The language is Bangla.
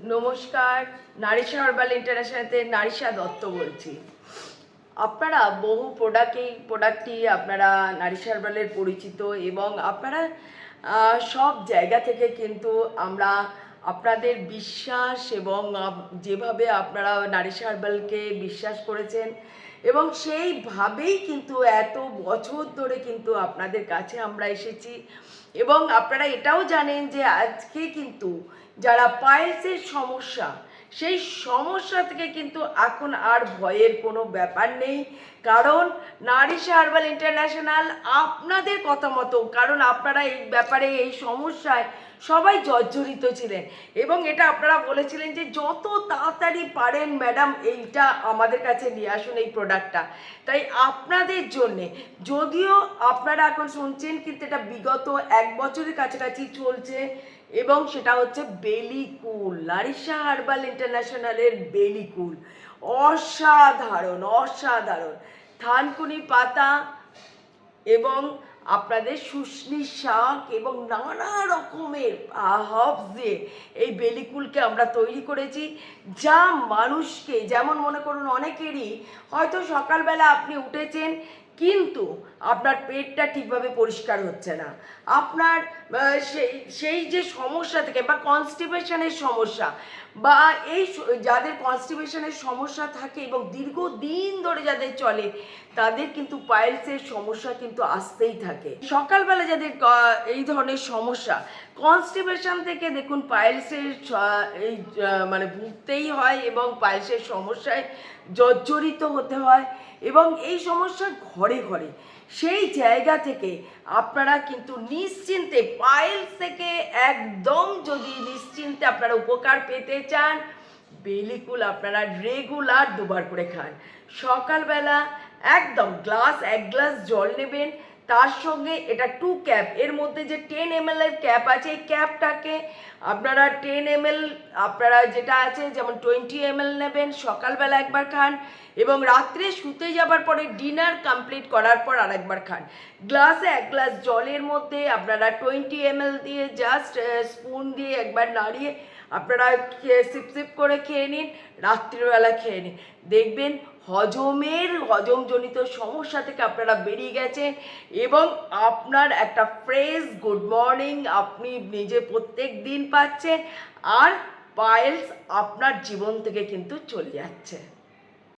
নমস্কার, নারিশা হরবাল ইন্টারন্যাশনালতে নারিশা দত্ত বলছি। আপনারা বহু প্রোডাক্টই প্রোডাক্টটি আপনারা নারিশা হরবালের পরিচিত এবং আপনারা সব জায়গা থেকে কিন্তু আমরা আপনাদের বিশ্বাস এবং যেভাবে আপনারা নারিশা হরবালকে বিশ্বাস করেছেন এবং সেইভাবেই কিন্তু এত বছর ধরে কিন্তু আপনাদের কাছে আমরা এসেছি। এবং আপনারা এটাও জানেন যে আজকে কিন্তু যারা পাইলসের সমস্যা, সেই সমস্যা থেকে কিন্তু এখন আর ভয়ের কোনো ব্যাপার নেই। কারণ নারিশা হার্বাল ইন্টারন্যাশনাল আপনাদের কথা মতো, কারণ আপনারা এই ব্যাপারে, এই সমস্যায় সবাই জর্জরিত ছিলেন। এবং এটা আপনারা বলেছিলেন যে যত তাড়াতাড়ি পারেন ম্যাডাম, এইটা আমাদের কাছে নিয়ে আসুন এই প্রোডাক্টটা। তাই আপনাদের জন্যে, যদিও আপনারা এখন শুনছেন কিন্তু এটা বিগত এক বছরের কাছাকাছি চলছে, এবং সেটা হচ্ছে বেলিকুল, লারিসা হার্বাল ইন্টারন্যাশনালের বেলিকুল। অসাধারণ অসাধারণ। থানকুনি পাতা এবং আপনাদের শুশনি শাক এবং নানা রকমের হার্বস দিয়ে এই বেলিকুলকে আমরা তৈরি করেছি, যা মানুষকে, যেমন মনে করুন অনেকেরই, হয়তো সকালবেলা আপনি উঠেছেন কিন্তু আপনার পেটটা ঠিকভাবে পরিষ্কার হচ্ছে না। আপনার সেই সেই যে সমস্যা থেকে বা কনস্টিপেশনের সমস্যা বা এই যাদের কনস্টিপেশনের সমস্যা থাকে এবং দীর্ঘদিন ধরে যাদের চলে, তাদের কিন্তু পাইলসের সমস্যা কিন্তু আসতেই থাকে। সকালবেলা যাদের এই ধরনের সমস্যা কনস্টিপেশন থেকে দেখুন, পাইলসের এই মানে ভুগতেই হয় এবং পাইলসের সমস্যায় জর্জরিত হতে হয় এবং এই সমস্যা ঘরে ঘরে। সেই জায়গা থেকে আপনারা কিন্তু নিশ্চিন্তে পাইলস থেকে একদম যদি নিশ্চিন্তে আপনারা উপকার পেতে চান, বেলিকুল আপনারা রেগুলার দুবার করে খান। সকালবেলা একদম গ্লাস, এক গ্লাস জল নেবেন তার সঙ্গে এটা টু ক্যাপ এর মধ্যে যে টেন এম এর ক্যাপ আছে, এই ক্যাপটাকে আপনারা টেন এম আপনারা যেটা আছে, যেমন টোয়েন্টি এম নেবেন, সকালবেলা একবার খান এবং রাত্রে শুতে যাবার পরে ডিনার কমপ্লিট করার পর আরেকবার খান। গ্লাসে এক গ্লাস জলের মধ্যে আপনারা টোয়েন্টি এম দিয়ে জাস্ট স্পুন দিয়ে একবার নাড়িয়ে আপনারা সিপ সিপ করে খেয়ে নিন, রাত্রিবেলা খেয়ে নিন। দেখবেন হজমের, হজমজনিত সমস্যা থেকে আপনারা বেরিয়ে গেছে এবং আপনার একটা ফ্রেশ গুড মর্নিং আপনি নিজে প্রত্যেক দিন পাচ্ছেন আর পায়েলস আপনার জীবন থেকে কিন্তু চলে যাচ্ছে।